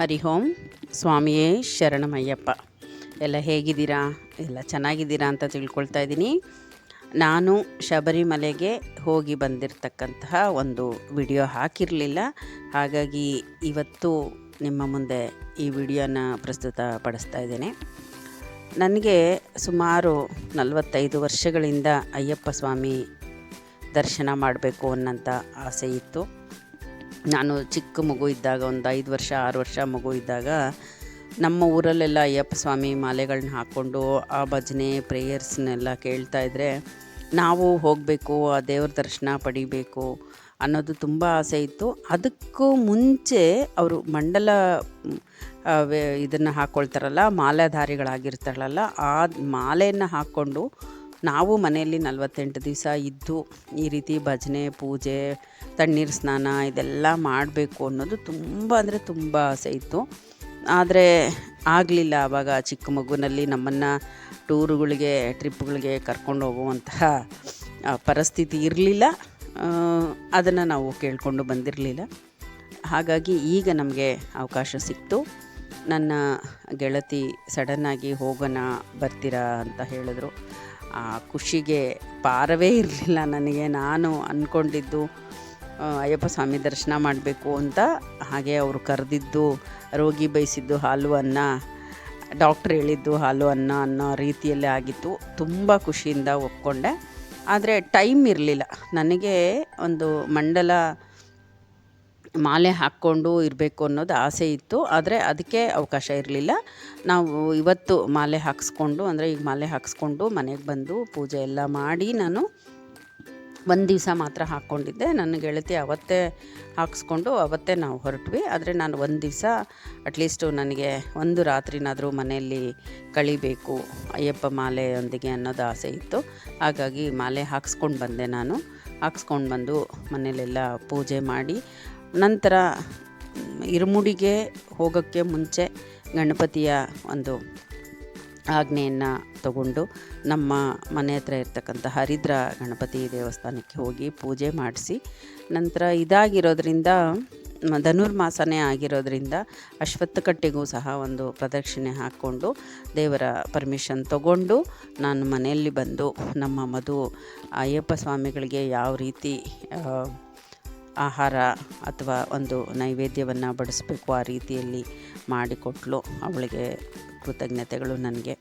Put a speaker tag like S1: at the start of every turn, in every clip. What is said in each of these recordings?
S1: ಹರಿ ಓಂ. ಸ್ವಾಮಿಯೇ ಶರಣಮಯ್ಯಪ್ಪ. ಎಲ್ಲ ಹೇಗಿದ್ದೀರಾ? ಎಲ್ಲ ಚೆನ್ನಾಗಿದ್ದೀರಾ ಅಂತ ತಿಳ್ಕೊಳ್ತಾ ಇದ್ದೀನಿ. ನಾನು ಶಬರಿಮಲೆಗೆ ಹೋಗಿ ಬಂದಿರತಕ್ಕಂತಹ ಒಂದು ವಿಡಿಯೋ ಹಾಕಿರಲಿಲ್ಲ. ಹಾಗಾಗಿ ಇವತ್ತು ನಿಮ್ಮ ಮುಂದೆ ಈ ವಿಡಿಯೋನ ಪ್ರಸ್ತುತ ಪಡಿಸ್ತಾ ಇದ್ದೇನೆ. ನನಗೆ ಸುಮಾರು ನಲವತ್ತೈದು ವರ್ಷಗಳಿಂದ ಅಯ್ಯಪ್ಪ ಸ್ವಾಮಿ ದರ್ಶನ ಮಾಡಬೇಕು ಅನ್ನೋಂಥ ಆಸೆ ಇತ್ತು. ನಾನು ಚಿಕ್ಕ ಮಗು ಇದ್ದಾಗ, ಒಂದು ಐದು ವರ್ಷ, ಆರು ವರ್ಷ ಮಗು ಇದ್ದಾಗ, ನಮ್ಮ ಊರಲ್ಲೆಲ್ಲ ಅಯ್ಯಪ್ಪ ಸ್ವಾಮಿ ಮಾಲೆಗಳನ್ನ ಹಾಕ್ಕೊಂಡು ಆ ಭಜನೆ ಪ್ರೇಯರ್ಸ್ನೆಲ್ಲ ಕೇಳ್ತಾ ಇದ್ದರೆ ನಾವು ಹೋಗಬೇಕು, ಆ ದೇವ್ರ ದರ್ಶನ ಪಡಿಬೇಕು ಅನ್ನೋದು ತುಂಬ ಆಸೆ ಇತ್ತು. ಅದಕ್ಕೂ ಮುಂಚೆ ಅವರು ಮಂಡಲ ಇದನ್ನು ಹಾಕ್ಕೊಳ್ತಾರಲ್ಲ ಮಾಲಾಧಾರಿಗಳಾಗಿರ್ತಾರಲ್ಲ, ಆ ಮಾಲೆಯನ್ನು ಹಾಕ್ಕೊಂಡು ನಾವು ಮನೆಯಲ್ಲಿ ನಲವತ್ತೆಂಟು ದಿವಸ ಇದ್ದು ಈ ರೀತಿ ಭಜನೆ, ಪೂಜೆ ತಣ್ಣೀರು ಸ್ನಾನ ಇದೆಲ್ಲ ಮಾಡಬೇಕು ಅನ್ನೋದು ತುಂಬ ಅಂದರೆ ತುಂಬ ಆಸೆ ಇತ್ತು. ಆದರೆ ಆಗಲಿಲ್ಲ ಆವಾಗ ಚಿಕ್ಕ ಮಗುನಲ್ಲಿ ನಮ್ಮನ್ನು ಟೂರುಗಳಿಗೆ, ಟ್ರಿಪ್ಗಳಿಗೆ ಕರ್ಕೊಂಡು ಹೋಗುವಂತಹ ಪರಿಸ್ಥಿತಿ ಇರಲಿಲ್ಲ. ಅದನ್ನು ನಾವು ಕೇಳಿಕೊಂಡು ಬಂದಿರಲಿಲ್ಲ. ಹಾಗಾಗಿ ಈಗ ನಮಗೆ ಅವಕಾಶ ಸಿಕ್ತು. ನನ್ನ ಗೆಳತಿ ಸಡನ್ನಾಗಿ ಹೋಗೋಣ ಬರ್ತೀರಾ ಅಂತ ಹೇಳಿದ್ರು. ಆ, ಖುಷಿಗೆ ಪಾರವೇ ಇರಲಿಲ್ಲ ನನಗೆ. ನಾನು ಅಂದ್ಕೊಂಡಿದ್ದು ಅಯ್ಯಪ್ಪ ಸ್ವಾಮಿ ದರ್ಶನ ಮಾಡಬೇಕು ಅಂತ ಹಾಗೆ ಅವರು ಕರೆದಿದ್ದು, ರೋಗಿ ಬಯಸಿದ್ದು ಹಾಲು ಅನ್ನ, ಡಾಕ್ಟ್ರ್ ಹೇಳಿದ್ದು ಹಾಲು ಅನ್ನ ಅನ್ನೋ ರೀತಿಯಲ್ಲೇ ಆಗಿತ್ತು. ತುಂಬ ಖುಷಿಯಿಂದ ಒಪ್ಕೊಂಡೆ. ಆದರೆ ಟೈಮ್ ಇರಲಿಲ್ಲ. ನನಗೆ ಒಂದು ಮಂಡಲ ಮಾಲೆ ಹಾಕ್ಕೊಂಡು ಇರಬೇಕು ಅನ್ನೋದು ಆಸೆ ಇತ್ತು. ಆದರೆ ಅದಕ್ಕೆ ಅವಕಾಶ ಇರಲಿಲ್ಲ. ನಾವು ಇವತ್ತು ಮಾಲೆ ಹಾಕ್ಸ್ಕೊಂಡು, ಅಂದರೆ ಈಗ ಮಾಲೆ ಹಾಕ್ಸ್ಕೊಂಡು ಮನೆಗೆ ಬಂದು ಪೂಜೆ ಎಲ್ಲ ಮಾಡಿ ನಾನು ಒಂದು ದಿವಸ ಮಾತ್ರ ಹಾಕ್ಕೊಂಡಿದ್ದೆ. ನನ್ನ ಗೆಳತಿ ಅವತ್ತೇ ಹಾಕ್ಸ್ಕೊಂಡು ಅವತ್ತೇ ನಾವು ಹೊರಟ್ವಿ. ಆದರೆ ನಾನು ಒಂದು ದಿವಸ ಅಟ್ಲೀಸ್ಟು ನನಗೆ ಒಂದು ರಾತ್ರಿನಾದರೂ ಮನೆಯಲ್ಲಿ ಕಳಿಬೇಕು ಅಯ್ಯಪ್ಪ ಮಾಲೆಯೊಂದಿಗೆ ಅನ್ನೋದು ಆಸೆ ಇತ್ತು. ಹಾಗಾಗಿ ಮಾಲೆ ಹಾಕ್ಸ್ಕೊಂಡು ಬಂದೆ ನಾನು. ಹಾಕ್ಸ್ಕೊಂಡು ಬಂದು ಮನೆಯಲ್ಲೆಲ್ಲ ಪೂಜೆ ಮಾಡಿ, ನಂತರ ಇರುಮುಡಿಗೆ ಹೋಗೋಕ್ಕೆ ಮುಂಚೆ ಗಣಪತಿಯ ಒಂದು ಆಜ್ಞೆಯನ್ನು ತಗೊಂಡು ನಮ್ಮ ಮನೆ ಹತ್ರ ಇರ್ತಕ್ಕಂಥ ಹರಿದ್ರ ಗಣಪತಿ ದೇವಸ್ಥಾನಕ್ಕೆ ಹೋಗಿ ಪೂಜೆ ಮಾಡಿಸಿ ನಂತರ ಇದಾಗಿರೋದ್ರಿಂದ, ಧನುರ್ಮಾಸನೇ ಆಗಿರೋದ್ರಿಂದ ಅಶ್ವತ್ಥ ಕಟ್ಟೆಗೂ ಸಹ ಒಂದು ಪ್ರದಕ್ಷಿಣೆ ಹಾಕ್ಕೊಂಡು ದೇವರ ಪರ್ಮಿಷನ್ ತಗೊಂಡು ನಾನು ಮನೆಯಲ್ಲಿ ಬಂದು ನಮ್ಮ ಮಧು ಅಯ್ಯಪ್ಪ ಸ್ವಾಮಿಗಳಿಗೆ ಯಾವ ರೀತಿ ಆಹಾರ ಅಥವಾ ಒಂದು ನೈವೇದ್ಯವನ್ನು ಬಡಿಸ್ಬೇಕು ಆ ರೀತಿಯಲ್ಲಿ ಮಾಡಿಕೊಟ್ಲು. ಅವಳಿಗೆ ಕೃತಜ್ಞತೆಗಳು ನನಗೆ.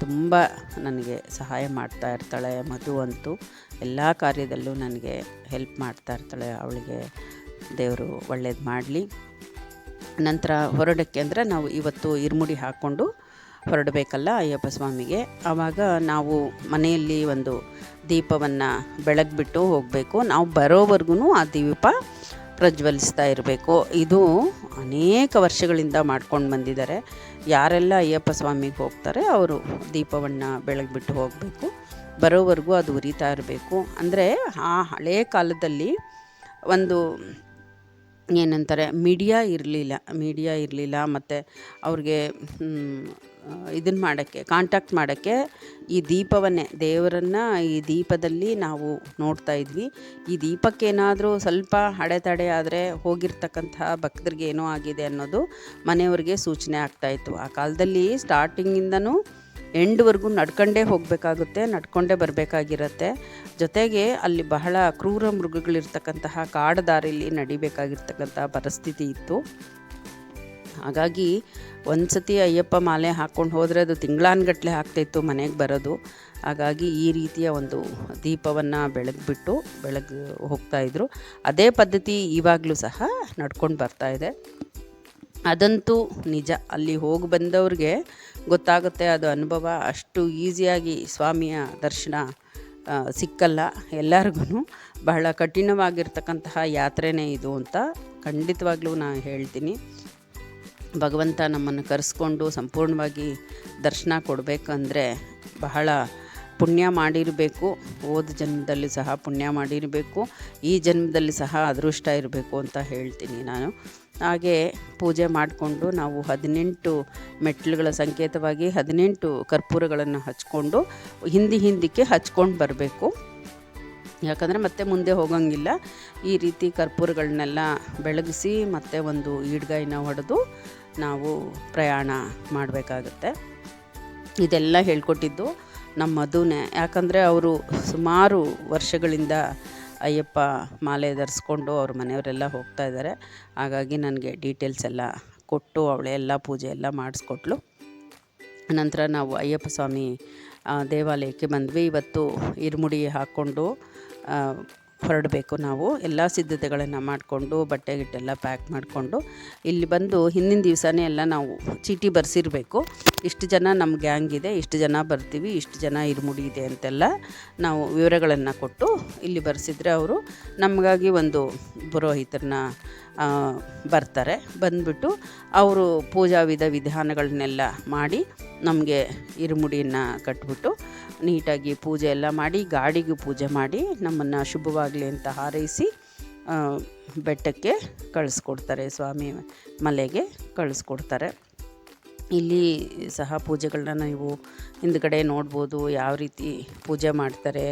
S1: ತುಂಬ ನನಗೆ ಸಹಾಯ ಮಾಡ್ತಾ ಇರ್ತಾಳೆ. ಮಧು ಅಂತೂ ಎಲ್ಲ ಕಾರ್ಯದಲ್ಲೂ ನನಗೆ ಹೆಲ್ಪ್ ಮಾಡ್ತಾ ಇರ್ತಾಳೆ. ಅವಳಿಗೆ ದೇವರು ಒಳ್ಳೇದು ಮಾಡಲಿ. ನಂತರ ಹೊರಡಕ್ಕೆ ಅಂದರೆ ನಾವು ಇವತ್ತು ಇರುಮುಡಿ ಹಾಕ್ಕೊಂಡು ಹೊರಡಬೇಕಲ್ಲ ಅಯ್ಯಪ್ಪ ಸ್ವಾಮಿಗೆ. ಆವಾಗ ನಾವು ಮನೆಯಲ್ಲಿ ಒಂದು ದೀಪವನ್ನು ಬೆಳಗ್ಬಿಟ್ಟು ಹೋಗಬೇಕು. ನಾವು ಬರೋವರೆಗೂ ಆ ದೀಪ ಪ್ರಜ್ವಲಿಸ್ತಾ ಇರಬೇಕು. ಇದು ಅನೇಕ ವರ್ಷಗಳಿಂದ ಮಾಡ್ಕೊಂಡು ಬಂದಿದ್ದಾರೆ. ಯಾರೆಲ್ಲ ಅಯ್ಯಪ್ಪ ಸ್ವಾಮಿಗೆ ಹೋಗ್ತಾರೆ, ಅವರು ದೀಪವನ್ನು ಬೆಳಗ್ಬಿಟ್ಟು ಹೋಗಬೇಕು. ಬರೋವರೆಗೂ ಅದು ಉರಿತಾ ಇರಬೇಕು. ಅಂದರೆ ಆ ಹಳೆಯ ಕಾಲದಲ್ಲಿ ಒಂದು ಏನಂತಾರೆ, ಮೀಡಿಯಾ ಇರಲಿಲ್ಲ ಮೀಡಿಯಾ ಇರಲಿಲ್ಲ, ಮತ್ತು ಅವ್ರಿಗೆ ಇದನ್ನು ಮಾಡೋಕ್ಕೆ ಕಾಂಟ್ಯಾಕ್ಟ್ ಮಾಡೋಕ್ಕೆ ಈ ದೀಪವನ್ನೇ, ದೇವರನ್ನು ಈ ದೀಪದಲ್ಲಿ ನಾವು ನೋಡ್ತಾ ಇದ್ವಿ. ಈ ದೀಪಕ್ಕೇನಾದರೂ ಸ್ವಲ್ಪ ಅಡೆತಡೆ ಆದರೆ ಹೋಗಿರ್ತಕ್ಕಂತಹ ಭಕ್ತರಿಗೆ ಏನೋ ಆಗಿದೆ ಅನ್ನೋದು ಮನೆಯವ್ರಿಗೆ ಸೂಚನೆ ಆಗ್ತಾಯಿತ್ತು ಆ ಕಾಲದಲ್ಲಿ ಸ್ಟಾರ್ಟಿಂಗಿಂದನೂ ಎಂಡ್ವರೆಗೂ ನಡ್ಕೊಂಡೇ ಹೋಗಬೇಕಾಗುತ್ತೆ, ನಡ್ಕೊಂಡೇ ಬರಬೇಕಾಗಿರತ್ತೆ. ಜೊತೆಗೆ ಅಲ್ಲಿ ಬಹಳ ಕ್ರೂರ ಮೃಗಗಳಿರ್ತಕ್ಕಂತಹ ಕಾಡು ದಾರಿಲಿ ನಡಿಬೇಕಾಗಿರ್ತಕ್ಕಂತಹ ಪರಿಸ್ಥಿತಿ ಇತ್ತು. ಹಾಗಾಗಿ ಒಂದು ಸತಿ ಅಯ್ಯಪ್ಪ ಮಾಲೆ ಹಾಕ್ಕೊಂಡು ಹೋದರೆ ಅದು ತಿಂಗಳಾನ್ಗಟ್ಲೆ ಆಗ್ತಾಯಿತ್ತು ಮನೆಗೆ ಬರೋದು. ಹಾಗಾಗಿ ಈ ರೀತಿಯ ಒಂದು ದೀಪವನ್ನು ಬೆಳಗ್ಬಿಟ್ಟು ಬೆಳಗ್ಗೆ ಹೋಗ್ತಾಯಿದ್ರು ಅದೇ ಪದ್ಧತಿ ಇವಾಗಲೂ ಸಹ ನಡ್ಕೊಂಡು ಬರ್ತಾಯಿದೆ ಅದಂತೂ ನಿಜ. ಅಲ್ಲಿ ಹೋಗಿ ಬಂದವ್ರಿಗೆ ಗೊತ್ತಾಗುತ್ತೆ, ಅದು ಅನುಭವ ಅಷ್ಟು ಈಸಿಯಾಗಿ ಸ್ವಾಮಿಯ ದರ್ಶನ ಸಿಕ್ಕಲ್ಲ. ಎಲ್ಲರಿಗೂ ಬಹಳ ಕಠಿಣವಾಗಿರ್ತಕ್ಕಂತಹ ಯಾತ್ರೆನೇ ಇದು ಅಂತ ಖಂಡಿತವಾಗ್ಲೂ ನಾನು ಹೇಳ್ತೀನಿ. ಭಗವಂತ ನಮ್ಮನ್ನು ಕರೆಸ್ಕೊಂಡು ಸಂಪೂರ್ಣವಾಗಿ ದರ್ಶನ ಕೊಡಬೇಕಂದ್ರೆ ಬಹಳ ಪುಣ್ಯ ಮಾಡಿರಬೇಕು. ಹೋದ ಜನ್ಮದಲ್ಲಿ ಸಹ ಪುಣ್ಯ ಮಾಡಿರಬೇಕು. ಈ ಜನ್ಮದಲ್ಲಿ ಸಹ ಅದೃಷ್ಟ ಇರಬೇಕು ಅಂತ ಹೇಳ್ತೀನಿ ನಾನು. ಹಾಗೆ ಪೂಜೆ ಮಾಡಿಕೊಂಡು ನಾವು ಹದಿನೆಂಟು ಮೆಟ್ಲುಗಳ ಸಂಕೇತವಾಗಿ ಹದಿನೆಂಟು ಕರ್ಪೂರಗಳನ್ನು ಹಚ್ಕೊಂಡು ಹಿಂದಿ ಹಿಂದಿಕ್ಕೆ ಹಚ್ಕೊಂಡು ಬರಬೇಕು. ಯಾಕಂದರೆ ಮತ್ತೆ ಮುಂದೆ ಹೋಗೋಂಗಿಲ್ಲ. ಈ ರೀತಿ ಕರ್ಪೂರಗಳನ್ನೆಲ್ಲ ಬೆಳಗಿಸಿ ಮತ್ತೆ ಒಂದು ಈಡ್ಗಾಯಿನ ಹೊಡೆದು ನಾವು ಪ್ರಯಾಣ ಮಾಡಬೇಕಾಗುತ್ತೆ. ಇದೆಲ್ಲ ಹೇಳ್ಕೊಟ್ಟಿದ್ದು ನಮ್ಮ ಮಧುನೇ. ಯಾಕಂದರೆ ಅವರು ಸುಮಾರು ವರ್ಷಗಳಿಂದ ಅಯ್ಯಪ್ಪ ಮಾಲೆ ಧರಿಸ್ಕೊಂಡು ಅವ್ರ ಮನೆಯವರೆಲ್ಲ ಹೋಗ್ತಾ ಇದ್ದಾರೆ. ಹಾಗಾಗಿ ನನಗೆ ಡೀಟೇಲ್ಸ್ ಎಲ್ಲ ಕೊಟ್ಟು ಅವಳೆ ಎಲ್ಲ ಪೂಜೆ ಎಲ್ಲ ಮಾಡಿಸ್ಕೊಟ್ಲು. ನಂತರ ನಾವು ಅಯ್ಯಪ್ಪ ಸ್ವಾಮಿ ದೇವಾಲಯಕ್ಕೆ ಬಂದ್ವಿ. ಇವತ್ತು ಇರುಮುಡಿ ಹಾಕ್ಕೊಂಡು ಹೊರಡಬೇಕು ನಾವು. ಎಲ್ಲ ಸಿದ್ಧತೆಗಳನ್ನು ಮಾಡಿಕೊಂಡು, ಬಟ್ಟೆ ಗಿಟ್ಟೆಲ್ಲ ಪ್ಯಾಕ್ ಮಾಡಿಕೊಂಡು, ಇಲ್ಲಿ ಬಂದು ಹಿಂದಿನ ದಿವಸನೇ ಎಲ್ಲ ನಾವು ಚೀಟಿ ಬರೆಸಿರಬೇಕು. ಇಷ್ಟು ಜನ ನಮ್ಮ ಗ್ಯಾಂಗ್ ಇದೆ, ಇಷ್ಟು ಜನ ಬರ್ತೀವಿ, ಇಷ್ಟು ಜನ ಇರುಮುಡಿ ಇದೆ ಅಂತೆಲ್ಲ ನಾವು ವಿವರಗಳನ್ನು ಕೊಟ್ಟು ಇಲ್ಲಿ ಬರೆಸಿದ್ರೆ ಅವರು ನಮಗಾಗಿ ಒಂದು ಪುರೋಹಿತರನ್ನ ಬರ್ತಾರೆ. ಬಂದ್ಬಿಟ್ಟು ಅವರು ಪೂಜಾ ವಿಧ ವಿಧಾನಗಳನ್ನೆಲ್ಲ ಮಾಡಿ ನಮಗೆ ಇರುಮುಡಿಯನ್ನು ಕಟ್ಬಿಟ್ಟು ನೀಟಾಗಿ ಪೂಜೆ ಎಲ್ಲ ಮಾಡಿ, ಗಾಡಿಗೆ ಪೂಜೆ ಮಾಡಿ ನಮ್ಮನ್ನು ಶುಭವಾಗಲಿ ಅಂತ ಹಾರೈಸಿ ಬೆಟ್ಟಕ್ಕೆ ಕಳಿಸ್ಕೊಡ್ತಾರೆ, ಸ್ವಾಮಿ ಮಲೆಗೆ ಕಳಿಸ್ಕೊಡ್ತಾರೆ. ಇಲ್ಲಿ ಸಹ ಪೂಜೆಗಳನ್ನ ನೀವು ಹಿಂದ್ಗಡೆ ನೋಡ್ಬೋದು, ಯಾವ ರೀತಿ ಪೂಜೆ ಮಾಡ್ತಾರೆ,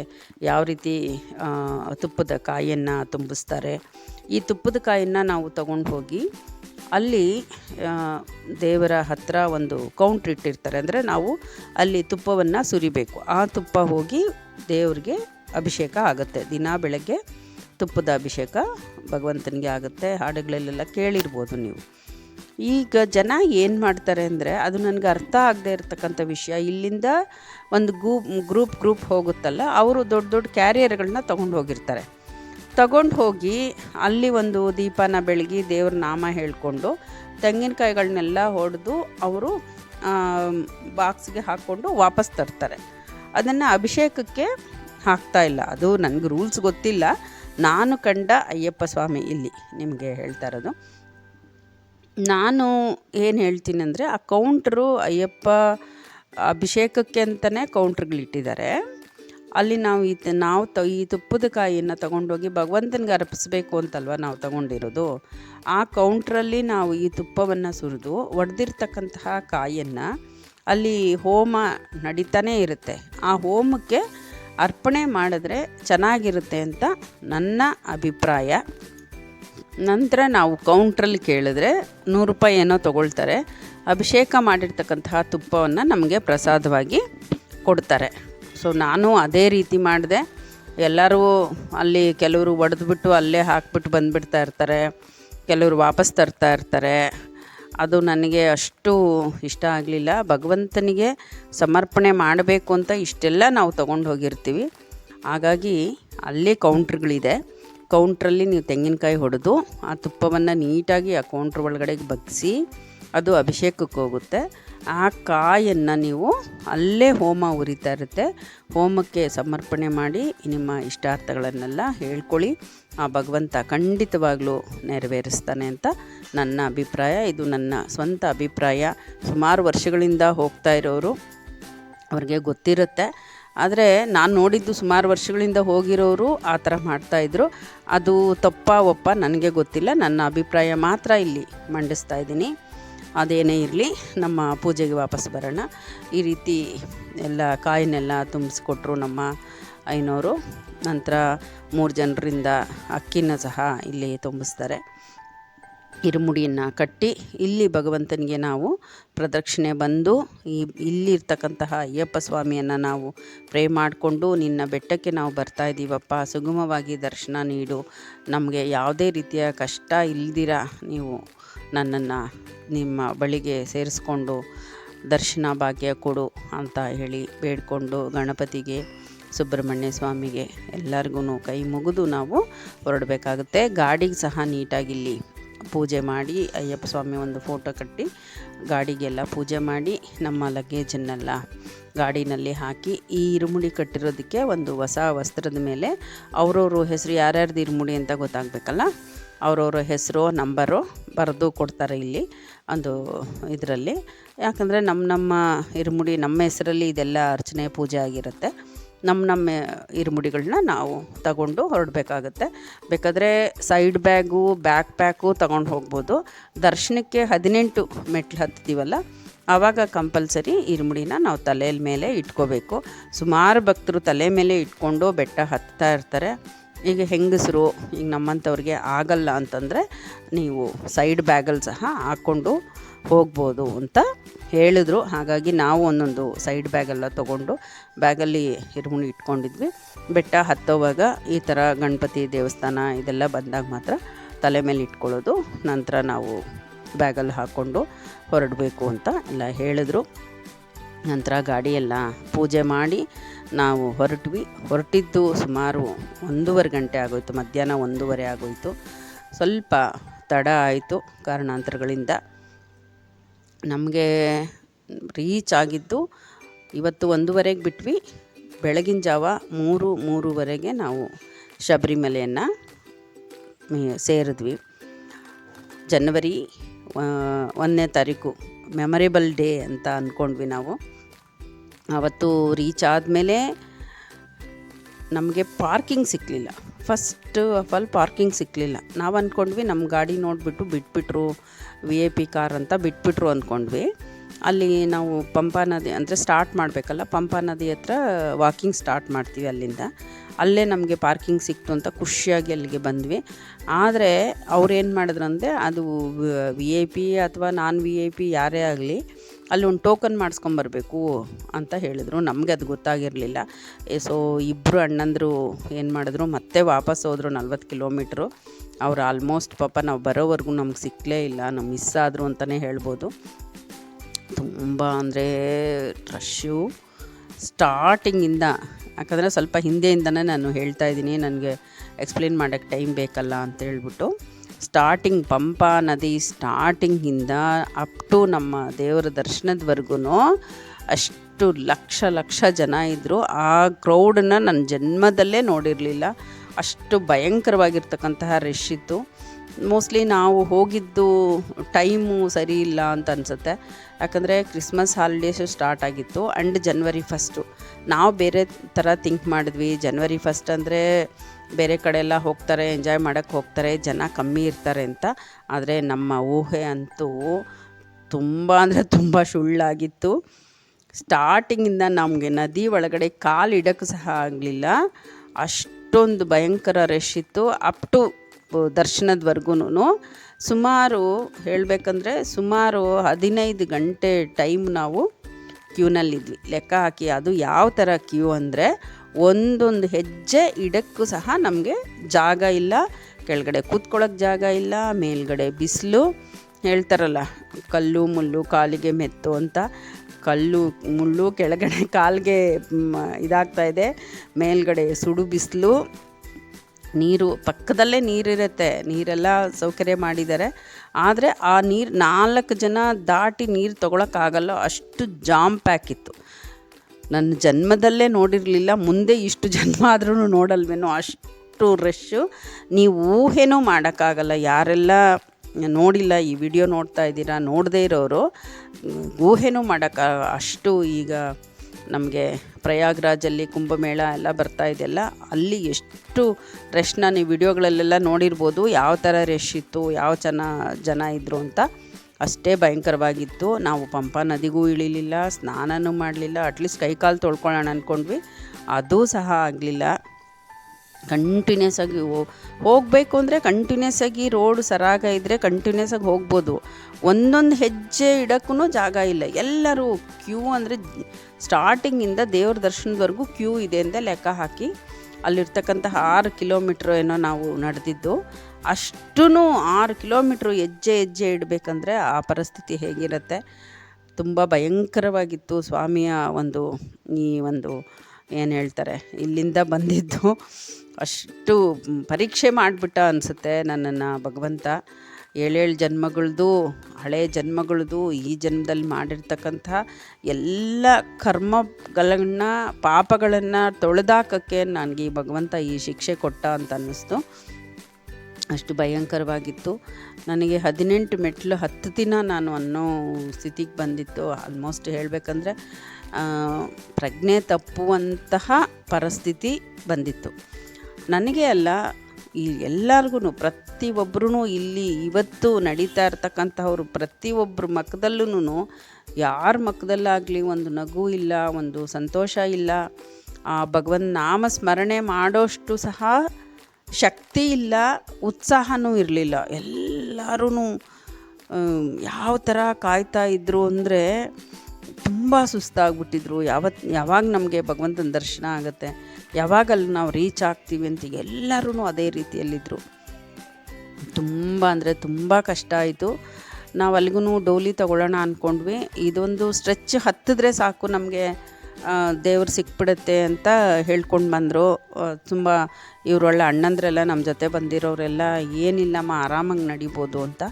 S1: ಯಾವ ರೀತಿ ತುಪ್ಪದ ಕಾಯಿಯನ್ನು ತುಂಬಿಸ್ತಾರೆ. ಈ ತುಪ್ಪದ ಕಾಯಿಯನ್ನು ನಾವು ತಗೊಂಡು ಹೋಗಿ ಅಲ್ಲಿ ದೇವರ ಹತ್ರ ಒಂದು ಕೌಂಟ್ರ್ ಇಟ್ಟಿರ್ತಾರೆ. ಅಂದರೆ ನಾವು ಅಲ್ಲಿ ತುಪ್ಪವನ್ನು ಸುರಿಬೇಕು. ಆ ತುಪ್ಪ ಹೋಗಿ ದೇವ್ರಿಗೆ ಅಭಿಷೇಕ ಆಗುತ್ತೆ. ದಿನ ಬೆಳಗ್ಗೆ ತುಪ್ಪದ ಅಭಿಷೇಕ ಭಗವಂತನಿಗೆ ಆಗುತ್ತೆ. ಹಾಡುಗಳಲ್ಲೆಲ್ಲ ಕೇಳಿರ್ಬೋದು ನೀವು. ಈಗ ಜನ ಏನು ಮಾಡ್ತಾರೆ ಅಂದರೆ, ಅದು ನನಗೆ ಅರ್ಥ ಆಗದೆ ಇರತಕ್ಕಂಥ ವಿಷಯ. ಇಲ್ಲಿಂದ ಒಂದು ಗ್ರೂಪ್ ಗ್ರೂಪ್ ಗ್ರೂಪ್ ಹೋಗುತ್ತಲ್ಲ, ಅವರು ದೊಡ್ಡ ದೊಡ್ಡ ಕ್ಯಾರಿಯರ್ಗಳನ್ನ ತೊಗೊಂಡು ಹೋಗಿರ್ತಾರೆ. ತಗೊಂಡು ಹೋಗಿ ಅಲ್ಲಿ ಒಂದು ದೀಪನ ಬೆಳಗಿ ದೇವ್ರ ನಾಮ ಹೇಳಿಕೊಂಡು ತೆಂಗಿನಕಾಯಿಗಳನ್ನೆಲ್ಲ ಹೊಡೆದು ಅವರು ಬಾಕ್ಸ್ಗೆ ಹಾಕ್ಕೊಂಡು ವಾಪಸ್ ತರ್ತಾರೆ. ಅದನ್ನು ಅಭಿಷೇಕಕ್ಕೆ ಹಾಕ್ತಾ ಇಲ್ಲ. ಅದು ನನಗೆ ರೂಲ್ಸ್ ಗೊತ್ತಿಲ್ಲ. ನಾನು ಕಂಡ ಅಯ್ಯಪ್ಪ ಸ್ವಾಮಿ ಇಲ್ಲಿ ನಿಮಗೆ ಹೇಳ್ತಾ ಇರೋದು. ನಾನು ಏನು ಹೇಳ್ತೀನಿ ಅಂದರೆ ಆ ಕೌಂಟ್ರು ಅಯ್ಯಪ್ಪ ಅಭಿಷೇಕಕ್ಕೆ ಅಂತಲೇ ಕೌಂಟ್ರುಗಳಿಟ್ಟಿದ್ದಾರೆ ಅಲ್ಲಿ ನಾವು ಈ ನಾವು ತ, ಈ ತುಪ್ಪದ ಕಾಯಿಯನ್ನು ತಗೊಂಡೋಗಿ ಭಗವಂತನಿಗೆ ಅರ್ಪಿಸ್ಬೇಕು ಅಂತಲ್ವ ನಾವು ತಗೊಂಡಿರೋದು, ಆ ಕೌಂಟ್ರಲ್ಲಿ ನಾವು ಈ ತುಪ್ಪವನ್ನು ಸುರಿದು ಒಡೆದಿರ್ತಕ್ಕಂತಹ ಕಾಯಿಯನ್ನು ಅಲ್ಲಿ ಹೋಮ ನಡೀತಾನೇ ಇರುತ್ತೆ. ಆ ಹೋಮಕ್ಕೆ ಅರ್ಪಣೆ ಮಾಡಿದ್ರೆ ಚೆನ್ನಾಗಿರುತ್ತೆ ಅಂತ ನನ್ನ ಅಭಿಪ್ರಾಯ. ನಂತರ ನಾವು ಕೌಂಟ್ರಲ್ಲಿ ಕೇಳಿದ್ರೆ ನೂರು ರೂಪಾಯಿ ಏನೋ ತೊಗೊಳ್ತಾರೆ, ಅಭಿಷೇಕ ಮಾಡಿರ್ತಕ್ಕಂತಹ ತುಪ್ಪವನ್ನು ನಮಗೆ ಪ್ರಸಾದವಾಗಿ ಕೊಡ್ತಾರೆ. ಸೊ ನಾನು ಅದೇ ರೀತಿ ಮಾಡಿದೆ. ಎಲ್ಲರೂ ಅಲ್ಲಿ ಕೆಲವರು ಒಡೆದ್ಬಿಟ್ಟು ಅಲ್ಲೇ ಹಾಕ್ಬಿಟ್ಟು ಬಂದುಬಿಡ್ತಾ ಇರ್ತಾರೆ. ಕೆಲವರು ವಾಪಸ್ ತರ್ತಾ ಇರ್ತಾರೆ. ಅದು ನನಗೆ ಅಷ್ಟು ಇಷ್ಟ ಆಗಲಿಲ್ಲ. ಭಗವಂತನಿಗೆ ಸಮರ್ಪಣೆ ಮಾಡಬೇಕು ಅಂತ ಇಷ್ಟೆಲ್ಲ ನಾವು ತೊಗೊಂಡು ಹೋಗಿರ್ತೀವಿ. ಹಾಗಾಗಿ ಅಲ್ಲೇ ಕೌಂಟ್ರ್ಗಳಿದೆ. ಕೌಂಟ್ರಲ್ಲಿ ನೀವು ತೆಂಗಿನಕಾಯಿ ಹೊಡೆದು ಆ ತುಪ್ಪವನ್ನು ನೀಟಾಗಿ ಆ ಕೌಂಟ್ರ್ ಒಳಗಡೆಗೆ ಬಗ್ಗಿಸಿ ಅದು ಅಭಿಷೇಕಕ್ಕೆ ಹೋಗುತ್ತೆ. ಆ ಕಾಯನ್ನು ನೀವು ಅಲ್ಲೇ ಹೋಮ ಉರಿತಾ ಇರುತ್ತೆ. ಹೋಮಕ್ಕೆ ಸಮರ್ಪಣೆ ಮಾಡಿ ನಿಮ್ಮ ಇಷ್ಟಾರ್ಥಗಳನ್ನೆಲ್ಲ ಹೇಳ್ಕೊಳ್ಳಿ. ಆ ಭಗವಂತ ಖಂಡಿತವಾಗ್ಲೂ ನೆರವೇರಿಸ್ತಾನೆ ಅಂತ ನನ್ನ ಅಭಿಪ್ರಾಯ. ಇದು ನನ್ನ ಸ್ವಂತ ಅಭಿಪ್ರಾಯ. ಸುಮಾರು ವರ್ಷಗಳಿಂದ ಹೋಗ್ತಾ ಇರೋರು ಅವ್ರಿಗೆ ಗೊತ್ತಿರುತ್ತೆ. ಆದರೆ ನಾನು ನೋಡಿದ್ದು ಸುಮಾರು ವರ್ಷಗಳಿಂದ ಹೋಗಿರೋರು ಆ ಥರ ಮಾಡ್ತಾಯಿದ್ರು ಅದು ತಪ್ಪ ಒಪ್ಪ ನನಗೆ ಗೊತ್ತಿಲ್ಲ. ನನ್ನ ಅಭಿಪ್ರಾಯ ಮಾತ್ರ ಇಲ್ಲಿ ಮಂಡಿಸ್ತಾ ಇದ್ದೀನಿ. ಅದೇನೇ ಇರಲಿ, ನಮ್ಮ ಪೂಜೆಗೆ ವಾಪಸ್ ಬರೋಣ. ಈ ರೀತಿ ಎಲ್ಲ ಕಾಯಿನೆಲ್ಲ ತುಂಬಿಸ್ಕೊಟ್ರು ನಮ್ಮ ಐನೋರು. ನಂತರ ಮೂರು ಜನರಿಂದ ಅಕ್ಕಿನ ಸಹ ಇಲ್ಲಿ ತುಂಬಿಸ್ತಾರೆ. ಇರುಮುಡಿಯನ್ನು ಕಟ್ಟಿ ಇಲ್ಲಿ ಭಗವಂತನಿಗೆ ನಾವು ಪ್ರದಕ್ಷಿಣೆ ಬಂದು, ಈ ಇಲ್ಲಿರ್ತಕ್ಕಂತಹ ಅಯ್ಯಪ್ಪ ಸ್ವಾಮಿಯನ್ನು ನಾವು ಪ್ರೇ ಮಾಡಿಕೊಂಡು, ನಿನ್ನ ಬೆಟ್ಟಕ್ಕೆ ನಾವು ಬರ್ತಾ ಇದ್ದೀವಪ್ಪ ಸುಗಮವಾಗಿ ದರ್ಶನ ನೀಡು. ನಮಗೆ ಯಾವುದೇ ರೀತಿಯ ಕಷ್ಟ ಇಲ್ದಿರ ನೀವು ನನ್ನನ್ನು ನಿಮ್ಮ ಬಳಿಗೆ ಸೇರಿಸ್ಕೊಂಡು ದರ್ಶನ ಭಾಗ್ಯ ಕೊಡು ಅಂತ ಹೇಳಿ ಬೇಡಿಕೊಂಡು ಗಣಪತಿಗೆ, ಸುಬ್ರಹ್ಮಣ್ಯ ಸ್ವಾಮಿಗೆ ಎಲ್ಲರಿಗೂ ಕೈ ಮುಗಿದು ನಾವು ಹೊರಡಬೇಕಾಗುತ್ತೆ. ಗಾಡಿಗೆ ಸಹ ನೀಟಾಗಿ ಇಲ್ಲಿ ಪೂಜೆ ಮಾಡಿ, ಅಯ್ಯಪ್ಪ ಸ್ವಾಮಿ ಒಂದು ಫೋಟೋ ಕಟ್ಟಿ ಗಾಡಿಗೆಲ್ಲ ಪೂಜೆ ಮಾಡಿ ನಮ್ಮ ಲಗೇಜನ್ನೆಲ್ಲ ಗಾಡಿನಲ್ಲಿ ಹಾಕಿ ಈ ಇರುಮುಡಿ ಕಟ್ಟಿರೋದಕ್ಕೆ ಒಂದು ಹೊಸ ವಸ್ತ್ರದ ಮೇಲೆ, ಅವ್ರವ್ರ ಹೆಸರು ಯಾರ್ಯಾರ್ದು ಇರುಮುಡಿ ಅಂತ ಗೊತ್ತಾಗಬೇಕಲ್ಲ? ಅವ್ರವ್ರ ಹೆಸರು, ನಂಬರು ಬರೆದು ಕೊಡ್ತಾರೆ ಇಲ್ಲಿ ಒಂದು ಇದರಲ್ಲಿ. ಯಾಕಂದರೆ ನಮ್ಮ ನಮ್ಮ ಇರುಮುಡಿ, ನಮ್ಮ ಹೆಸರಲ್ಲಿ ಇದೆಲ್ಲ ಅರ್ಚನೆ ಪೂಜೆ ಆಗಿರುತ್ತೆ. ನಮ್ಮ ನಮ್ಮ ಇರುಮುಡಿಗಳನ್ನ ನಾವು ತಗೊಂಡು ಹೊರಡಬೇಕಾಗತ್ತೆ. ಬೇಕಾದರೆ ಸೈಡ್ ಬ್ಯಾಗು ಬ್ಯಾಕ್ ಪ್ಯಾಕು ತಗೊಂಡು ಹೋಗ್ಬೋದು. ದರ್ಶನಕ್ಕೆ ಹದಿನೆಂಟು ಮೆಟ್ಲು ಹತ್ತಿದ್ದೀವಲ್ಲ ಆವಾಗ ಕಂಪಲ್ಸರಿ ಇರುಮುಡಿನ ನಾವು ತಲೆಯ ಮೇಲೆ ಇಟ್ಕೋಬೇಕು. ಸುಮಾರು ಭಕ್ತರು ತಲೆ ಮೇಲೆ ಇಟ್ಕೊಂಡು ಬೆಟ್ಟ ಹತ್ತಾ ಇರ್ತಾರೆ. ಈಗ ಹೆಂಗಸರು, ಈಗ ನಮ್ಮಂಥವ್ರಿಗೆ ಆಗಲ್ಲ ಅಂತಂದರೆ ನೀವು ಸೈಡ್ ಬ್ಯಾಗಲ್ಲಿ ಸಹ ಹಾಕ್ಕೊಂಡು ಹೋಗ್ಬೋದು ಅಂತ ಹೇಳಿದ್ರು. ಹಾಗಾಗಿ ನಾವು ಒಂದೊಂದು ಸೈಡ್ ಬ್ಯಾಗೆಲ್ಲ ತೊಗೊಂಡು ಬ್ಯಾಗಲ್ಲಿ ಹಿರುಮುಣಿ ಇಟ್ಕೊಂಡಿದ್ವಿ. ಬೆಟ್ಟ ಹತ್ತೋವಾಗ ಈ ಥರ ಗಣಪತಿ ದೇವಸ್ಥಾನ ಇದೆಲ್ಲ ಬಂದಾಗ ಮಾತ್ರ ತಲೆ ಮೇಲೆ ಇಟ್ಕೊಳ್ಳೋದು. ನಂತರ ನಾವು ಬ್ಯಾಗಲ್ಲಿ ಹಾಕ್ಕೊಂಡು ಹೊರಡಬೇಕು ಅಂತ ಎಲ್ಲ ಹೇಳಿದ್ರು. ನಂತರ ಗಾಡಿಯೆಲ್ಲ ಪೂಜೆ ಮಾಡಿ ನಾವು ಹೊರಟ್ವಿ. ಹೊರಟಿದ್ದು ಸುಮಾರು ಒಂದೂವರೆ ಗಂಟೆ ಆಗೋಯಿತು. ಮಧ್ಯಾಹ್ನ ಒಂದೂವರೆ ಆಗೋಯಿತು. ಸ್ವಲ್ಪ ತಡ ಆಯಿತು ಕಾರಣಾಂತರಗಳಿಂದ. ನಮಗೆ ರೀಚ್ ಆಗಿದ್ದು ಇವತ್ತು ಒಂದೂವರೆಗೆ ಬಿಟ್ವಿ. ಬೆಳಗಿನ ಜಾವ ಮೂರು, ಮೂರುವರೆಗೆ ನಾವು ಶಬರಿಮಲೆಯನ್ನು ಸೇರಿದ್ವಿ. ಜನವರಿ ಒಂದನೇ ತಾರೀಕು ಮೆಮೊರೇಬಲ್ ಡೇ ಅಂತ ಅಂದ್ಕೊಂಡ್ವಿ ನಾವು. ಅವತ್ತು ರೀಚ್ ಆದಮೇಲೆ ನಮಗೆ ಪಾರ್ಕಿಂಗ್ ಸಿಕ್ಕಲಿಲ್ಲ ಫಸ್ಟ್ ಆಫ್ ಆಲ್ ಪಾರ್ಕಿಂಗ್ ಸಿಕ್ಕಲಿಲ್ಲ ನಾವು ಅಂದ್ಕೊಂಡ್ವಿ ನಮ್ಮ ಗಾಡಿ ನೋಡಿಬಿಟ್ಟು ಬಿಟ್ಬಿಟ್ರು ವಿ ಐ ಪಿ ಕಾರ್ ಅಂತ ಬಿಟ್ಬಿಟ್ರು ಅಂದ್ಕೊಂಡ್ವಿ ಅಲ್ಲಿ ನಾವು ಪಂಪಾ ನದಿ ಅಂದರೆ ಸ್ಟಾರ್ಟ್ ಮಾಡಬೇಕಲ್ಲ, ಪಂಪಾ ನದಿ ಹತ್ರ ವಾಕಿಂಗ್ ಸ್ಟಾರ್ಟ್ ಮಾಡ್ತೀವಿ ಅಲ್ಲಿಂದ. ಅಲ್ಲೇ ನಮಗೆ ಪಾರ್ಕಿಂಗ್ ಸಿಕ್ತು ಅಂತ ಖುಷಿಯಾಗಿ ಅಲ್ಲಿಗೆ ಬಂದ್ವಿ. ಆದರೆ ಅವ್ರೇನು ಏನು ಮಾಡಿದ್ರಂದರೆ ಅದು ವಿ ಐ ಪಿ ಅಥವಾ ನಾನ್ ವಿ ಐ ಪಿ ಯಾರೇ ಆಗಲಿ ಅಲ್ಲಿ ಒಂದು ಟೋಕನ್ ಮಾಡಿಸ್ಕೊಂಬರ್ಬೇಕು ಅಂತ ಹೇಳಿದರು. ನಮಗೆ ಅದು ಗೊತ್ತಾಗಿರಲಿಲ್ಲ. ಸೊ ಇಬ್ಬರು ಅಣ್ಣಂದರು ಏನು ಮಾಡಿದ್ರು, ಮತ್ತೆ ವಾಪಸ್ ಹೋದರು ನಲ್ವತ್ತು ಕಿಲೋಮೀಟ್ರು. ಅವ್ರು ಆಲ್ಮೋಸ್ಟ್ ಪಾಪ ನಾವು ಬರೋವರೆಗೂ ನಮ್ಗೆ ಸಿಕ್ಕಲೇ ಇಲ್ಲ, ನಾವು ಮಿಸ್ ಆದರು ಅಂತಲೇ ಹೇಳ್ಬೋದು. ತುಂಬ ಅಂದರೆ ರಶ್ಶು ಸ್ಟಾರ್ಟಿಂಗಿಂದ ಯಾಕಂದರೆ ಸ್ವಲ್ಪ ಹಿಂದೆಯಿಂದನೇ ನಾನು ಹೇಳ್ತಾ ಇದ್ದೀನಿ, ನನಗೆ ಎಕ್ಸ್ಪ್ಲೇನ್ ಮಾಡೋಕ್ಕೆ ಟೈಮ್ ಬೇಕಲ್ಲ ಅಂತ ಹೇಳ್ಬಿಟ್ಟು. ಸ್ಟಾರ್ಟಿಂಗ್ ಪಂಪಾ ನದಿ ಸ್ಟಾರ್ಟಿಂಗಿಂದ ಅಪ್ ಟು ನಮ್ಮ ದೇವರ ದರ್ಶನದವರೆಗೂ ಅಷ್ಟು ಲಕ್ಷ ಲಕ್ಷ ಜನ ಇದ್ದರು ಆ ಕ್ರೌಡನ್ನ ನನ್ನ ಜನ್ಮದಲ್ಲೇ ನೋಡಿರಲಿಲ್ಲ. ಅಷ್ಟು ಭಯಂಕರವಾಗಿರ್ತಕ್ಕಂತಹ ರಶ್ ಇತ್ತು. ಮೋಸ್ಟ್ಲಿ ನಾವು ಹೋಗಿದ್ದು ಟೈಮು ಸರಿ ಇಲ್ಲ ಅಂತ ಅನಿಸುತ್ತೆ. ಯಾಕಂದರೆ ಕ್ರಿಸ್ಮಸ್ ಹಾಲಿಡೇಸು ಸ್ಟಾರ್ಟ್ ಆಗಿತ್ತು ಆ್ಯಂಡ್ ಜನ್ವರಿ ಫಸ್ಟು ನಾವು ಬೇರೆ ಥರ ಥಿಂಕ್ ಮಾಡಿದ್ವಿ. ಜನ್ವರಿ ಫಸ್ಟ್ ಅಂದರೆ ಬೇರೆ ಕಡೆ ಎಲ್ಲ ಹೋಗ್ತಾರೆ ಎಂಜಾಯ್ ಮಾಡೋಕ್ಕೆ ಹೋಗ್ತಾರೆ, ಜನ ಕಮ್ಮಿ ಇರ್ತಾರೆ ಅಂತ. ಆದರೆ ನಮ್ಮ ಊಹೆ ಅಂತೂ ತುಂಬ ಅಂದರೆ ತುಂಬ ಸುಳ್ಳಾಗಿತ್ತು. ಸ್ಟಾರ್ಟಿಂಗಿಂದ ನಮಗೆ ನದಿ ಒಳಗಡೆ ಕಾಲು ಇಡೋಕ್ಕೂ ಸಹ ಆಗಲಿಲ್ಲ. ಅಷ್ಟೊಂದು ಭಯಂಕರ ರಶ್ ಇತ್ತು ಅಪ್ ಟು ದರ್ಶನದವರೆಗೂ ಸುಮಾರು ಹೇಳಬೇಕಂದ್ರೆ ಸುಮಾರು ಹದಿನೈದು ಗಂಟೆ ಟೈಮ್ ನಾವು ಕ್ಯೂನಲ್ಲಿದ್ವಿ ಲೆಕ್ಕ ಹಾಕಿ ಅದು ಯಾವ ಥರ ಕ್ಯೂ ಅಂದರೆ ಒಂದೊಂದು ಹೆಜ್ಜೆ ಇಡಕ್ಕೂ ಸಹ ನಮಗೆ ಜಾಗ ಇಲ್ಲ. ಕೆಳಗಡೆ ಕೂತ್ಕೊಳ್ಳೋಕೆ ಜಾಗ ಇಲ್ಲ, ಮೇಲ್ಗಡೆ ಬಿಸಿಲು. ಹೇಳ್ತಾರಲ್ಲ, ಕಲ್ಲು ಮುಳ್ಳು ಕಾಲಿಗೆ ಮೆತ್ತು ಅಂತ. ಕಲ್ಲು ಮುಳ್ಳು ಕೆಳಗಡೆ ಕಾಲಿಗೆ ಇದಾಗ್ತಾ ಇದೆ. ಮೇಲ್ಗಡೆ ಸುಡು ಬಿಸಿಲು. ನೀರು, ಪಕ್ಕದಲ್ಲೇ ನೀರಿರುತ್ತೆ. ನೀರೆಲ್ಲ ಸೌಕರ್ಯ ಮಾಡಿದ್ದಾರೆ. ಆದರೆ ಆ ನೀರು ನಾಲ್ಕು ಜನ ದಾಟಿ ನೀರು ತೊಗೊಳಕ್ಕಾಗಲ್ಲ. ಅಷ್ಟು ಜಾಮ್ ಪ್ಯಾಕ್ ಇತ್ತು. ನನ್ನ ಜನ್ಮದಲ್ಲೇ ನೋಡಿರಲಿಲ್ಲ, ಮುಂದೆ ಇಷ್ಟು ಜನ್ಮ ಆದ್ರೂ ನೋಡಲ್ವೇನೋ ಅಷ್ಟು ರಶ್ಶು. ನೀವು ಊಹೆನೂ ಮಾಡೋಕ್ಕಾಗಲ್ಲ, ಯಾರೆಲ್ಲ ನೋಡಿಲ್ಲ, ಈ ವಿಡಿಯೋ ನೋಡ್ತಾ ಇದ್ದೀರಾ ನೋಡದೇ ಇರೋರು, ಊಹೆನೂ ಮಾಡೋಕ್ಕ ಅಷ್ಟು ಈಗ ನಮಗೆ ಪ್ರಯಾಗ್ರಾಜಲ್ಲಿ ಕುಂಭಮೇಳ ಎಲ್ಲ ಬರ್ತಾ ಇದೆಯಲ್ಲ, ಅಲ್ಲಿ ಎಷ್ಟು ರಶ್ನ ನೀವು ವಿಡಿಯೋಗಳಲ್ಲೆಲ್ಲ ನೋಡಿರ್ಬೋದು, ಯಾವ ಥರ ರಶ್ ಇತ್ತು, ಯಾವ ಚೆನ್ನ ಜನ ಇದ್ದರು ಅಂತ. ಅಷ್ಟೇ ಭಯಂಕರವಾಗಿತ್ತು. ನಾವು ಪಂಪ ನದಿಗೂ ಇಳಿಲಿಲ್ಲ, ಸ್ನಾನನೂ ಮಾಡಲಿಲ್ಲ ಅಟ್ಲೀಸ್ಟ್ ಕೈಕಾಲು ತೊಳ್ಕೊಳ್ಳೋಣ ಅಂದ್ಕೊಂಡ್ವಿ ಅದೂ ಸಹ ಆಗಲಿಲ್ಲ. ಕಂಟಿನ್ಯೂಸ್ ಆಗಿ ಹೋಗಬೇಕು ಅಂದರೆ ಕಂಟಿನ್ಯೂಸ್ ಆಗಿ ರೋಡ್ ಸರಾಗ ಇದ್ದರೆ ಕಂಟಿನ್ಯೂಸ್ ಆಗಿ ಹೋಗ್ಬೋದು. ಒಂದೊಂದು ಹೆಜ್ಜೆ ಇಡೋಕ್ಕೂ ಜಾಗ ಇಲ್ಲ. ಎಲ್ಲರೂ ಕ್ಯೂ ಅಂದರೆ ಸ್ಟಾರ್ಟಿಂಗಿಂದ ದೇವ್ರ ದರ್ಶನದವರೆಗೂ ಕ್ಯೂ ಇದೆ ಅಂತ ಲೆಕ್ಕ ಹಾಕಿ, ಅಲ್ಲಿರ್ತಕ್ಕಂತಹ ಆರು ಕಿಲೋಮೀಟ್ರ್ ಏನೋ ನಾವು ನಡೆದಿದ್ದು. ಅಷ್ಟೂ ಆರು ಕಿಲೋಮೀಟ್ರ್ ಹೆಜ್ಜೆ ಹೆಜ್ಜೆ ಇಡಬೇಕಂದ್ರೆ ಆ ಪರಿಸ್ಥಿತಿ ಹೇಗಿರುತ್ತೆ? ತುಂಬ ಭಯಂಕರವಾಗಿತ್ತು ಸ್ವಾಮಿಯ ಒಂದು, ಈ ಒಂದು ಏನು ಹೇಳ್ತಾರೆ, ಇಲ್ಲಿಂದ ಬಂದಿದ್ದು. ಅಷ್ಟು ಪರೀಕ್ಷೆ ಮಾಡಿಬಿಟ್ಟ ಅನಿಸುತ್ತೆ ನನ್ನನ್ನು ಭಗವಂತ. ಏಳೇಳು ಜನ್ಮಗಳದ್ದು ಹಳೆ ಜನ್ಮಗಳದ್ದು ಈ ಜನ್ಮದಲ್ಲಿ ಮಾಡಿರ್ತಕ್ಕಂಥ ಎಲ್ಲ ಕರ್ಮಗಳನ್ನ, ಪಾಪಗಳನ್ನು ತೊಳೆದಾಕಕ್ಕೆ ನನಗೆ ಈ ಭಗವಂತ ಈ ಶಿಕ್ಷೆ ಕೊಟ್ಟ ಅಂತ ಅನ್ನಿಸ್ತು. ಅಷ್ಟು ಭಯಂಕರವಾಗಿತ್ತು. ನನಗೆ ಹದಿನೆಂಟು ಮೆಟ್ಲು ಹತ್ತು ದಿನ ನಾನು ಅನ್ನೋ ಸ್ಥಿತಿಗೆ ಬಂದಿತ್ತು. ಆಲ್ಮೋಸ್ಟ್ ಹೇಳಬೇಕಂದ್ರೆ ಪ್ರಜ್ಞೆ ತಪ್ಪುವಂತಹ ಪರಿಸ್ಥಿತಿ ಬಂದಿತ್ತು. ನನಗೆ ಅಲ್ಲ, ಈ ಎಲ್ಲರಿಗೂ ಪ್ರತಿಯೊಬ್ಬರೂ ಇಲ್ಲಿ ಇವತ್ತು ನಡೀತಾ ಇರ್ತಕ್ಕಂಥವ್ರು ಪ್ರತಿಯೊಬ್ಬರ ಮಕ್ಕದಲ್ಲೂ ಯಾರ ಮಕ್ಕದಲ್ಲಾಗಲಿ ಒಂದು ನಗು ಇಲ್ಲ, ಒಂದು ಸಂತೋಷ ಇಲ್ಲ, ಆ ಭಗವನ್ ನಾಮ ಸ್ಮರಣೆ ಮಾಡೋಷ್ಟು ಸಹ ಶಕ್ತಿ ಇಲ್ಲ, ಉತ್ಸಾಹನೂ ಇರಲಿಲ್ಲ. ಎಲ್ಲರೂ ಯಾವ ಥರ ಕಾಯ್ತಾ ಇದ್ದರು ಅಂದರೆ ತುಂಬ ಸುಸ್ತಾಗ್ಬಿಟ್ಟಿದ್ರು. ಯಾವತ್ತು ಯಾವಾಗ ನಮಗೆ ಭಗವಂತನ ದರ್ಶನ ಆಗುತ್ತೆ, ಯಾವಾಗ ಅಲ್ಲಿ ನಾವು ರೀಚ್ ಆಗ್ತೀವಿ ಅಂತ ಎಲ್ಲರೂ ಅದೇ ರೀತಿಯಲ್ಲಿದ್ದರು ತುಂಬ ಅಂದರೆ ತುಂಬ ಕಷ್ಟ ಆಯಿತು. ನಾವು ಅಲ್ಲಿಗೂ ಡೋಲಿ ತಗೊಳ್ಳೋಣ ಅಂದ್ಕೊಂಡ್ವಿ ಇದೊಂದು ಸ್ಟ್ರೆಚ್ ಹತ್ತಿದ್ರೆ ಸಾಕು ನಮಗೆ. ದೇವ್ರು ಸಿಕ್ಬಿಡುತ್ತೆ ಅಂತ ಹೇಳ್ಕೊಂಡು ಬಂದರು. ತುಂಬ ಇವರೊಳ್ಳೆ ಅಣ್ಣಂದ್ರೆಲ್ಲ ನಮ್ಮ ಜೊತೆ ಬಂದಿರೋರೆಲ್ಲ ಏನಿಲ್ಲಮ್ಮ, ಆರಾಮಾಗಿ ನಡಿಬೋದು ಅಂತ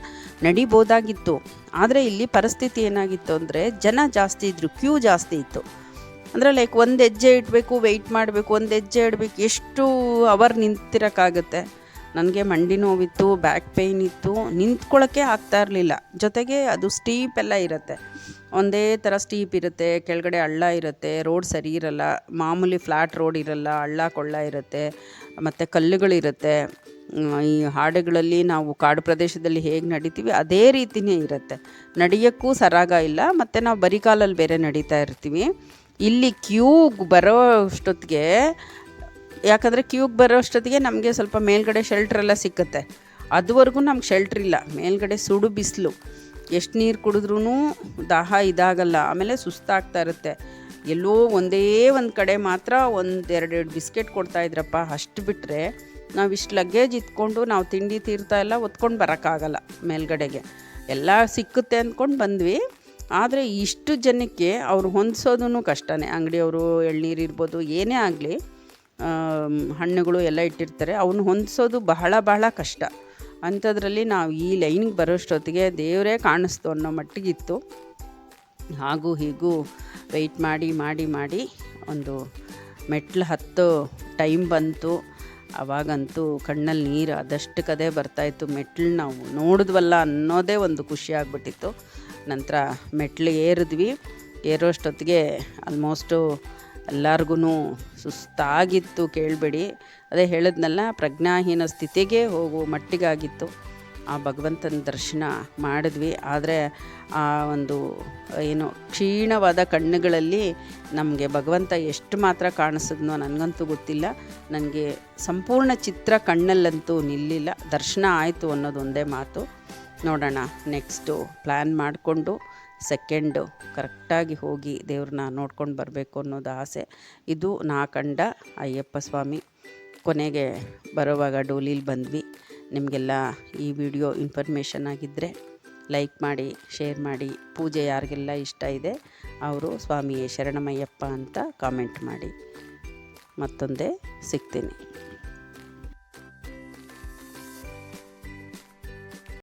S1: ನಡಿಬೋದಾಗಿತ್ತು. ಆದರೆ ಇಲ್ಲಿ ಪರಿಸ್ಥಿತಿ ಏನಾಗಿತ್ತು ಅಂದರೆ ಜನ ಜಾಸ್ತಿ ಇದ್ದರು ಕ್ಯೂ ಜಾಸ್ತಿ ಇತ್ತು. ಅಂದರೆ ಲೈಕ್ ಒಂದು ಹೆಜ್ಜೆ ಇಡಬೇಕು ವೆಯ್ಟ್ ಮಾಡಬೇಕು, ಒಂದು ಹೆಜ್ಜೆ ಇಡಬೇಕು, ಎಷ್ಟು ಅವರ್ ನಿಂತಿರೋಕ್ಕಾಗುತ್ತೆ. ನನಗೆ ಮಂಡಿ ನೋವಿತ್ತು ಬ್ಯಾಕ್ ಪೇಯ್ನ್ ಇತ್ತು ನಿಂತ್ಕೊಳ್ಳೋಕ್ಕೆ ಆಗ್ತಾ ಇರಲಿಲ್ಲ. ಜೊತೆಗೆ ಅದು ಸ್ಟೀಪ್ ಎಲ್ಲ ಇರುತ್ತೆ. ಒಂದೇ ಥರ ಸ್ಟೀಪ್ ಇರುತ್ತೆ, ಕೆಳಗಡೆ ಹಳ್ಳ ಇರುತ್ತೆ ರೋಡ್ ಸರಿ ಇರಲ್ಲ, ಮಾಮೂಲಿ ಫ್ಲ್ಯಾಟ್ ರೋಡ್ ಇರಲ್ಲ, ಹಳ್ಳ ಕೊಳ್ಳ ಇರುತ್ತೆ, ಮತ್ತು ಕಲ್ಲುಗಳಿರುತ್ತೆ ಈ ಹಾಡುಗಳಲ್ಲಿ ನಾವು ಕಾಡು ಪ್ರದೇಶದಲ್ಲಿ ಹೇಗೆ ನಡಿತೀವಿ ಅದೇ ರೀತಿಯೇ ಇರುತ್ತೆ. ನಡೆಯೋಕ್ಕೂ ಸರಾಗ ಇಲ್ಲ, ಮತ್ತು ನಾವು ಬರಿಕಾಲಲ್ಲಿ ಬೇರೆ ನಡೀತಾ ಇರ್ತೀವಿ. ಇಲ್ಲಿ ಕ್ಯೂಗೆ ಬರೋ ಅಷ್ಟೊತ್ತಿಗೆ, ಯಾಕಂದರೆ ಕ್ಯೂಗೆ ಬರೋ ಅಷ್ಟೊತ್ತಿಗೆ ನಮಗೆ ಸ್ವಲ್ಪ ಮೇಲ್ಗಡೆ ಶೆಲ್ಟ್ರೆಲ್ಲ ಸಿಕ್ಕುತ್ತೆ. ಅದುವರೆಗೂ ನಮ್ಗೆ ಶೆಲ್ಟ್ರ್ ಇಲ್ಲ, ಮೇಲ್ಗಡೆ ಸುಡು ಬಿಸಿಲು. ಎಷ್ಟು ನೀರು ಕುಡಿದ್ರೂ ದಾಹ ಇದಾಗಲ್ಲ, ಆಮೇಲೆ ಸುಸ್ತಾಗ್ತಾ ಇರುತ್ತೆ. ಎಲ್ಲೋ ಒಂದೇ ಒಂದು ಕಡೆ ಮಾತ್ರ ಒಂದು ಎರಡೆರಡು ಬಿಸ್ಕೆಟ್ ಕೊಡ್ತಾಯಿದ್ರಪ್ಪ ಅಷ್ಟು ಬಿಟ್ಟರೆ ನಾವು ಇಷ್ಟು ಲಗೇಜ್ ಇತ್ಕೊಂಡು ನಾವು ತಿಂಡಿ ತೀರ್ಥ ಎಲ್ಲ ಒತ್ಕೊಂಡು ಬರೋಕ್ಕಾಗಲ್ಲ ಮೇಲ್ಗಡೆಗೆ. ಎಲ್ಲ ಸಿಕ್ಕುತ್ತೆ ಅಂದ್ಕೊಂಡು ಬಂದ್ವಿ. ಆದರೆ ಇಷ್ಟು ಜನಕ್ಕೆ ಅವ್ರು ಹೊಂದಿಸೋದೂ ಕಷ್ಟನೇ. ಅಂಗಡಿಯವರು, ಎಳ್ನೀರು ಇರ್ಬೋದು, ಏನೇ ಆಗಲಿ ಹಣ್ಣುಗಳು ಎಲ್ಲ ಇಟ್ಟಿರ್ತಾರೆ. ಅವನ್ನ ಹೊಂದಿಸೋದು ಬಹಳ ಬಹಳ ಕಷ್ಟ. ಅಂಥದ್ರಲ್ಲಿ ನಾವು ಈ ಲೈನಿಗೆ ಬರೋಷ್ಟೊತ್ತಿಗೆ ದೇವರೇ ಕಾಣಿಸ್ತು ಅನ್ನೋ ಮಟ್ಟಿಗಿತ್ತು. ಹಾಗೂ ಹೀಗೂ ವೆಯ್ಟ್ ಮಾಡಿ ಮಾಡಿ ಮಾಡಿ ಒಂದು ಮೆಟ್ಲು ಹತ್ತು ಟೈಮ್ ಬಂತು. ಅವಾಗಂತೂ ಕಣ್ಣಲ್ಲಿ ನೀರು ಅದಷ್ಟು ಕದೇ ಬರ್ತಾಯಿತ್ತು ಮೆಟ್ಲು ನಾವು ನೋಡಿದ್ವಲ್ಲ ಅನ್ನೋದೇ ಒಂದು ಖುಷಿ ಆಗ್ಬಿಟ್ಟಿತ್ತು. ನಂತರ ಮೆಟ್ಲು ಏರಿದ್ವಿ. ಏರೋಷ್ಟೊತ್ತಿಗೆ ಆಲ್ಮೋಸ್ಟು ಎಲ್ಲರಿಗೂ ಸುಸ್ತಾಗಿತ್ತು, ಕೇಳಬೇಡಿ. ಅದೇ ಹೇಳಿದ್ನಲ್ಲ, ಪ್ರಜ್ಞಾಹೀನ ಸ್ಥಿತಿಗೆ ಹೋಗುವ ಮಟ್ಟಿಗಾಗಿತ್ತು. ಆ ಭಗವಂತನ ದರ್ಶನ ಮಾಡಿದ್ವಿ. ಆದರೆ ಆ ಒಂದು, ಏನು ಕ್ಷೀಣವಾದ ಕಣ್ಣುಗಳಲ್ಲಿ ನಮಗೆ ಭಗವಂತ ಎಷ್ಟು ಮಾತ್ರ ಕಾಣಿಸಿದ್ನೋ ನನಗಂತೂ ಗೊತ್ತಿಲ್ಲ. ನನಗೆ ಸಂಪೂರ್ಣ ಚಿತ್ರ ಕಣ್ಣಲ್ಲಂತೂ ನಿಲ್ಲಿಲ್ಲ. ದರ್ಶನ ಆಯಿತು ಅನ್ನೋದು ಒಂದೇ ಮಾತು. ನೋಡೋಣ, ನೆಕ್ಸ್ಟು ಪ್ಲ್ಯಾನ್ ಮಾಡಿಕೊಂಡು ಸೆಕೆಂಡು ಕರೆಕ್ಟಾಗಿ ಹೋಗಿ ದೇವ್ರನ್ನ ನೋಡ್ಕೊಂಡು ಬರಬೇಕು ಅನ್ನೋದು ಆಸೆ. ಇದು ನಾ ಕಂಡ ಅಯ್ಯಪ್ಪ ಸ್ವಾಮಿ. ಕೊನೆಗೆ ಬರೋವಾಗ ಡೋಲಿಲಿ ಬಂದ್ವಿ. ನಿಮಗೆಲ್ಲ ಈ ವಿಡಿಯೋ ಇನ್ಫಾರ್ಮೇಷನ್ ಆಗಿದ್ದರೆ ಲೈಕ್ ಮಾಡಿ, ಶೇರ್ ಮಾಡಿ. ಪೂಜೆ ಯಾರಿಗೆಲ್ಲ ಇಷ್ಟ ಇದೆ, ಅವರು ಸ್ವಾಮಿಯೇ ಶರಣಮಯ್ಯಪ್ಪ ಅಂತ ಕಾಮೆಂಟ್ ಮಾಡಿ. ಮತ್ತೊಂದೇ ಸಿಗ್ತೀನಿ.